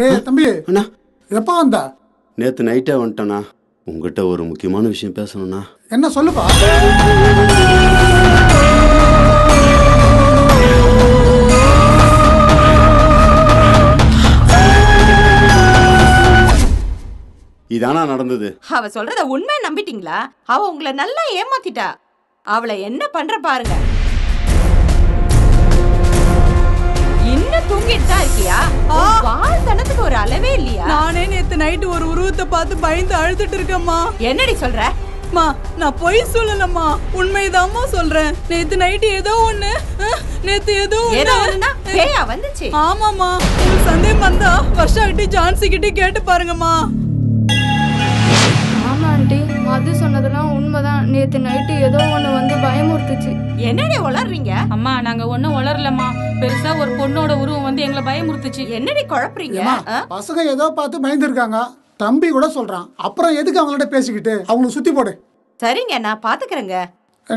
டேய் தம்பி. அண்ணா. எப்போ வந்த? நேற்று நைட்டே வந்துட்டேண்ணா. உங்ககிட்ட ஒரு முக்கியமான விஷயம் பேசணும்ண்ணா. என்ன சொல்லுப்பா? இதானா நடந்தது. அவ சொல்றத உண்மை நம்பிட்டீங்களா? அவ உங்களை நல்லா ஏமாத்திட்டா. அவளை என்ன பண்ற பாருங்க. தூங்கிட்டு தான் இருக்கியா வாழ்த்தனத்துக்கு ஒரு அளவே இல்லையா? நானே நேத்து நைட்டு ஒரு உருவத்தை பார்த்து பயந்து அழுதுட்டு இருக்கேம்மா. என்னடி சொல்ற? மா நான் பொய் சொல்லலம்மா. உண்மைதாம்மா சொல்றேன். நேத்து நைட்டு ஏதோ ஒண்ணு நேத்து ஏதோ ஒண்ணு. வந்துச்சு. ஆமாம்மா. உங்களுக்கு சந்தேகம் வந்தா வருஷா கிட்ட ஜான்சி கிட்ட கேட்டு பாருங்கம்மா. ஆமா ஆண்டி. மது சொன்னதெல்லாம் உண்மைதான். நேத்து நைட்டு ஏதோ ஒண்ணு வந்து பயமுறுத்துச்சு. என்னடி உளறீங்க அம்மா நாங்க ஒண்ணும் வளரலம்மா பெருசா ஒரு பொண்ணோட உருவம் வந்து எங்களை பயமுறுத்துச்சு. என்னடி குழப்புறீங்க? பசங்க ஏதோ பார்த்து பயந்துருக்காங்க. தம்பி கூட சொல்றான். அப்புறம் எதுக்கு அவங்கள்ட்ட பேசிக்கிட்டு? அவங்களுக்கு சுத்தி போடு. சரிங்க நான் பாத்துக்கிறேங்க.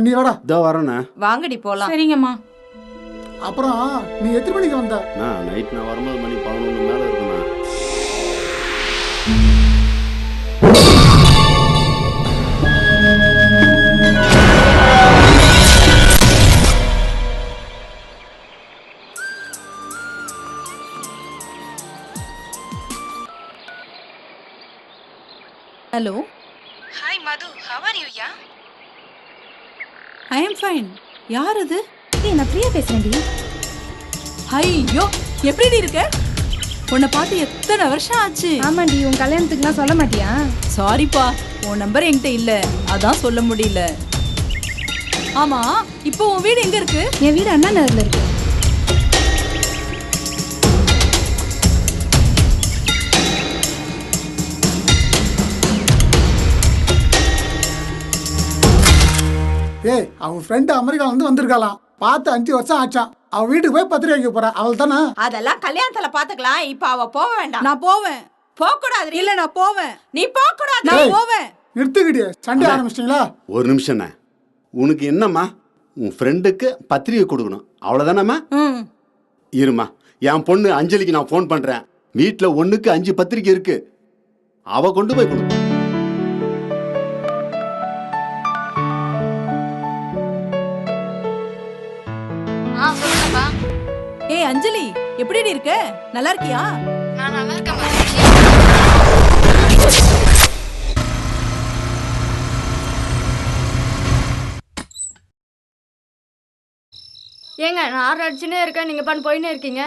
நீ வாடா. இதோ வரேண்ணே. வாங்கடி போலாம். சரிங்கம்மா. அப்புறம் நீ எத்தனை மணிக்கு வந்த? நான் நைட் நான் வரும்போது மணி பதினொன்று மேலே இருக்குண்ணா hello Hi Madhu, how are you, yeah? I am fine யார் அது? ஏய் நான் பிரியா பேசுறேன்டி. ஐயோ எப்படி இருக்க? உன்னை பார்த்து எத்தனை வருஷம் ஆச்சு? ஆமாண்டி உன் கல்யாணத்துக்குலாம் சொல்ல மாட்டியா? சாரிப்பா உன் நம்பர் என்கிட்ட இல்ல. அதான் சொல்ல முடியல. ஆமா இப்போ உன் வீடு எங்க இருக்கு? என் வீடு அண்ணா நகர்ல இருக்கு. ஏய் அவன் ஃப்ரெண்டு அமெரிக்கால இருந்து வந்திருக்காளாம். பார்த்து அஞ்சு வருஷம் ஆச்சான். அவ வீட்டுக்கு போய் பத்திரிக்கை வைக்க போறா. அவள் தானே அதெல்லாம் கல்யாணத்துல பாத்துக்கலாம் இப்ப அவ போக வேண்டாம். நான் போவேன். போக கூடாது இல்ல நான் போவேன். நீ போக கூடாது நான். போவேன். நிறுத்துக்கிட்டே சண்டை ஆரம்பிச்சிட்டீங்களா? ஒரு நிமிஷம்ண்ணே உனக்கு என்னம்மா? உன் ஃப்ரெண்டுக்கு பத்திரிகை கொடுக்கணும். அவ்வளோதானம்மா இருமா என் பொண்ணு அஞ்சலிக்கு நான் ஃபோன் பண்ணுறேன் வீட்டில் ஒன்றுக்கு அஞ்சு பத்திரிக்கை இருக்கு. அவ கொண்டு போய் கொடு. அஞ்சலி எப்படி இருக்க? நல்லா இருக்கியா? நான் நல்லா இருக்கேன் ஏங்க நான் ஆறு அடிச்சுனே இருக்கேன் நீங்க பண்ண போயினே இருக்கீங்க.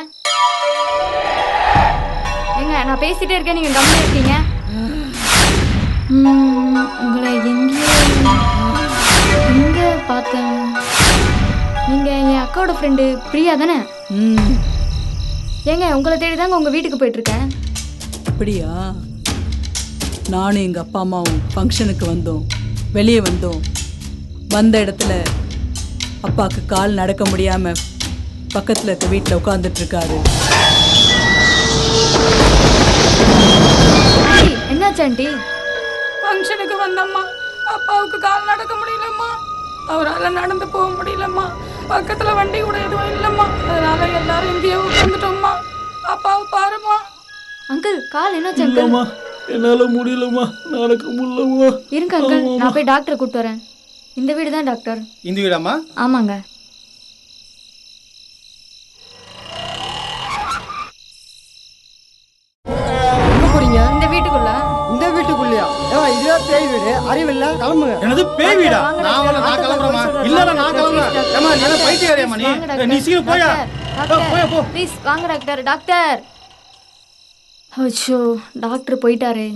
ஏங்க நான் பேசிட்டே இருக்கேன் நீங்க கம்மியா இருக்கீங்க. அக்காவோட ஃப்ரெண்டு பிரியா தானே? ம். ஏங்க உங்களை தேடி தாங்க உங்க வீட்டுக்கு போயிட்டு இருக்கேன் அப்படியா? நானும் எங்க அப்பா அம்மாவும் ஃபங்க்ஷனுக்கு வந்தோம். வெளியே வந்தோம். வந்த இடத்துல அப்பாவுக்கு கால் நடக்க முடியாம பக்கத்துல இருக்க வீட்டில் உட்காந்துட்டு இருக்காரு. ஆண்டி, என்னாச்சு ஆண்டி? ஃபங்க்ஷனுக்கு வந்தம்மா. அப்பாவுக்கு கால் நடக்க முடியலம்மா. அவரால் நடந்து போக முடியலம்மா. பக்கத்துல வண்டி கூட எதுவும் இல்லம்மா. அதனால எல்லாரும் இங்கேயே உட்காந்துட்டோம்மா அப்பாவை பாருமா அங்கிள் கால் என்னாச்சு அங்கிள்? என்னால முடியலம்மா. நடக்க முடியலம்மா. இருங்க அங்கிள் நான் போய் டாக்டரை கூப்பிட்டு வரேன். இந்த வீடு தான் டாக்டர். இந்த வீடாம்மா? ஆமாங்க. அறிவில்ல கிளம்புங்க. என்னது பேய் வீடா? நான் வரல நான் கிளம்புறேம்மா. இல்லடா நான் கிளம்புறேன். ஏமா நீ என்ன பைத்தியக்காரியாம்மா நீ? நீ சீக்கிரம் போயா. போயா போ. ப்ளீஸ் வாங்க டாக்டர். டாக்டர். அச்சோ டாக்டர் போயிட்டாரே.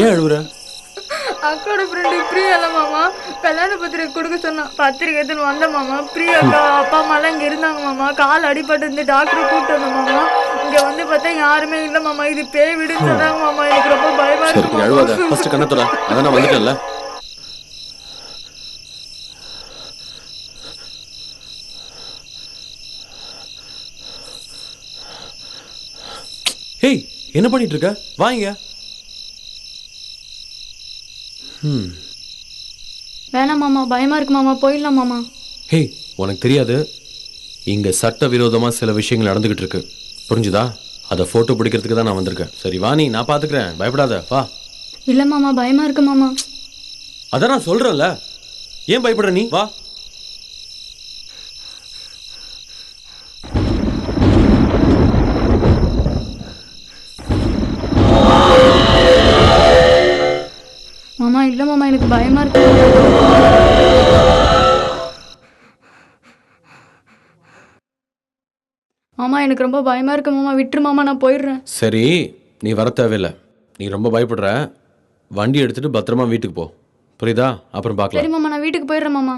ஏன் அழுவுற அக்காவோட ஃப்ரெண்டு பிரியால மாமா கல்யாண பத்திரிக்கை கொடுக்க சொன்னான் பத்திரிக்கை எடுத்துன்னு வந்த மாமா. பிரியா அக்கா அப்பா அம்மாலாம் இங்கே இருந்தாங்க மாமா. கால் அடிபட்டு இருந்து டாக்டர் கூப்பிட்டு வந்தோம் மாமா. இங்கே வந்து பார்த்தா யாருமே இல்லை மாமா. இது பேய் விடுன்னு சொன்னாங்க மாமா. எனக்கு ரொம்ப பயமா இருக்கு அழுவாத ஃபர்ஸ்ட் கண்ணத்தோட. அதான் நான் வந்துட்டேன்ல. ஹேய் என்ன பண்ணிட்டு இருக்க? வாங்க. வேணாம் மாமா பயமா இருக்கு மாமா போயிடலாம் மாமா. ஹேய் உனக்கு தெரியாது? இங்க சட்டவிரோதமா சில விஷயங்கள் நடந்துகிட்டு இருக்கு. புரிஞ்சுதா? அதை போட்டோ பிடிக்கிறதுக்கு தான் நான் வந்திருக்கேன். சரி வா நீ நான் பாத்துக்கிறேன். பயப்படாத வா. இல்லை மாமா பயமா இருக்கு மாமா. அதான் நான் சொல்றேன்ல. ஏன் பயப்படுற நீ? வா. மாமா இல்லை மாமா எனக்கு பயமா இருக்கு. மாமா எனக்கு ரொம்ப பயமா இருக்கு மாமா. விட்டுரு மாமா நான் போயிடுறேன். சரி நீ வர தேவையில்லை. நீ ரொம்ப பயப்படுற. வண்டி எடுத்துட்டு பத்திரமா வீட்டுக்கு போ. புரியுதா? அப்புறம் சரி பார்க்கலாம் மாமா நான் வீட்டுக்கு போயிடுறேன் மாமா.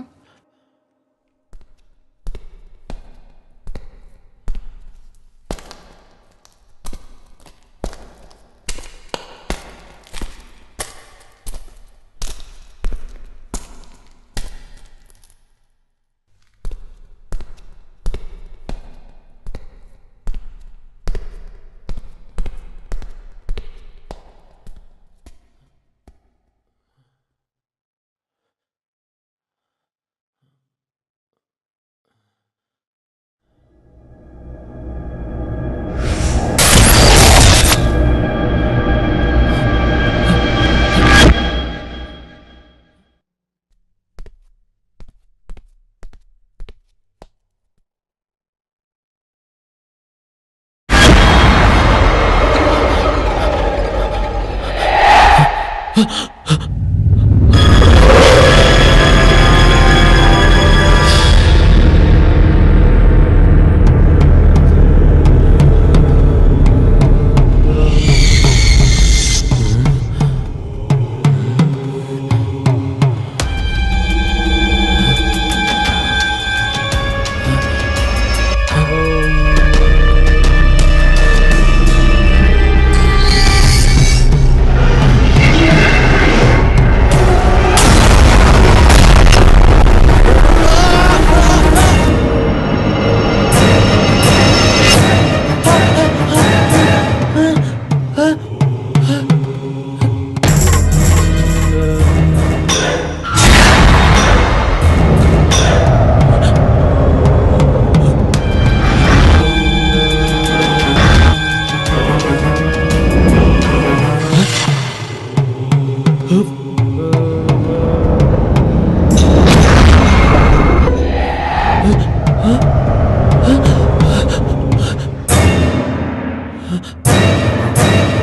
take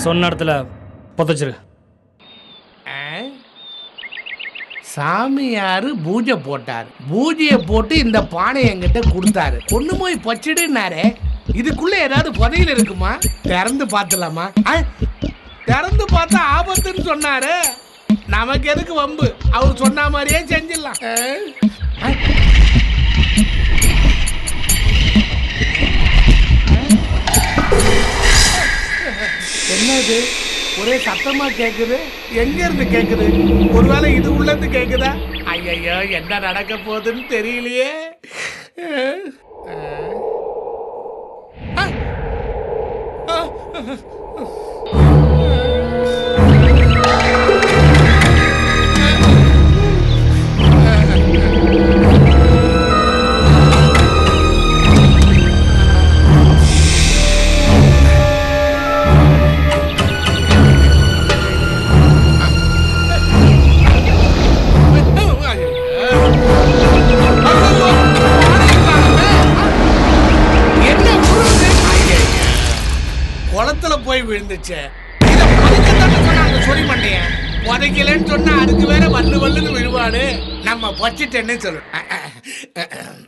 நான் சொன்ன இடத்துல புதைச்சிரு. சாமியாரு பூஜை போட்டாரு. பூஜையை போட்டு இந்த பானை என்கிட்ட கொடுத்தாரு. கொண்டு போய் பச்சிடுனாரு இதுக்குள்ள ஏதாவது புதையில இருக்குமா? திறந்து பார்த்துலாமா? திறந்து பார்த்தா ஆபத்துன்னு சொன்னாரு. நமக்கு எதுக்கு வம்பு? அவர் சொன்ன மாதிரியே செஞ்சிடலாம். என்னது? ஒரே சத்தமா கேக்குது? எங்க இருந்து கேக்குது? ஒருவேளை இது உள்ள இருந்து கேக்குதா? ஐயையோ என்ன நடக்க போகுதுன்னு தெரியலையே. அஹ், விழுந்துச்சு. இத புதைக்கத்தானே சொன்னாங்க சொறி மண்டைய புதைக்கலன்னு சொன்னா அதுக்கு வேற வல்லு வல்லுன்னு விழுவாடு நம்ம பொச்சிட்டேன்னு சொல்லு.